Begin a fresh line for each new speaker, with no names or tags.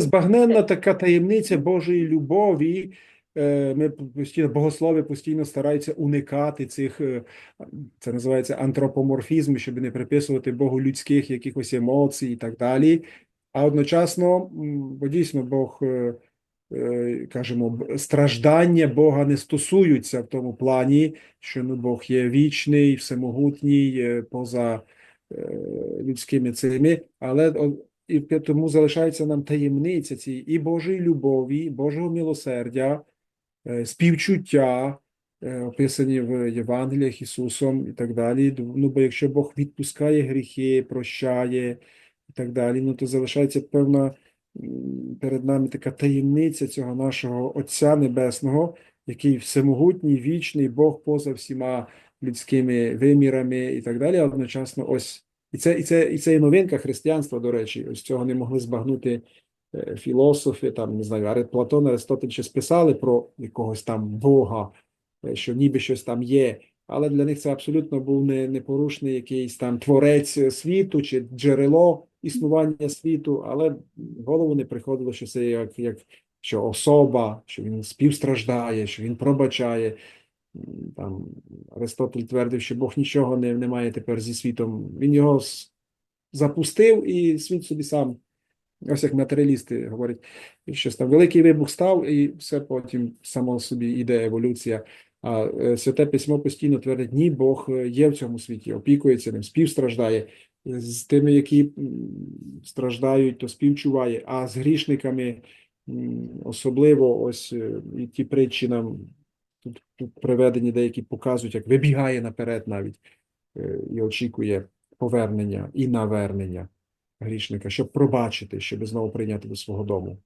Збагненна така таємниця Божої любові. Е, Ми постійно богослови постійно стараються уникати цих, е, це називається антропоморфізм, щоб не приписувати Богу людських якихось емоцій і так далі. А одночасно, бо дійсно Бог, е, кажемо, страждання Бога не стосуються в тому плані, що ну, Бог є вічний, всемогутній, поза людськими цими, але і тому залишається нам таємниця цієї і Божої любові, і Божого милосердя, е, співчуття, е, описані в Євангеліях Ісусом і так далі. Ну, бо якщо Бог відпускає гріхи, прощає і так далі, ну то залишається певна перед нами така таємниця цього нашого Отця Небесного, який всемогутній, вічний Бог поза всіма людськими вимірами і так далі, а одночасно ось. І це, і це, і це є новинка християнства, до речі, ось цього не могли збагнути е, філософи, там, не знаю, Платон, Аристотель щось писали про якогось там Бога, е, що ніби щось там є, але для них це абсолютно був не, непорушний якийсь там творець світу чи джерело існування світу, але в голову не приходило, що це як, як що особа, що він співстраждає, що він пробачає. Там Аристотель твердив, що Бог нічого не, не має тепер зі світом. Він його запустив, і світ собі сам, ось як матеріалісти говорять, щось там великий вибух став, і все потім само собі йде еволюція. А е, Святе Письмо постійно твердить, ні, Бог е, є в цьому світі, опікується ним, співстраждає. З тими, які страждають, то співчуває, а з грішниками особливо ось е, і ті притчі нам тут, тут приведені деякі показують, як вибігає наперед навіть е, і очікує повернення і навернення грішника, щоб пробачити, щоб знову прийняти до свого дому.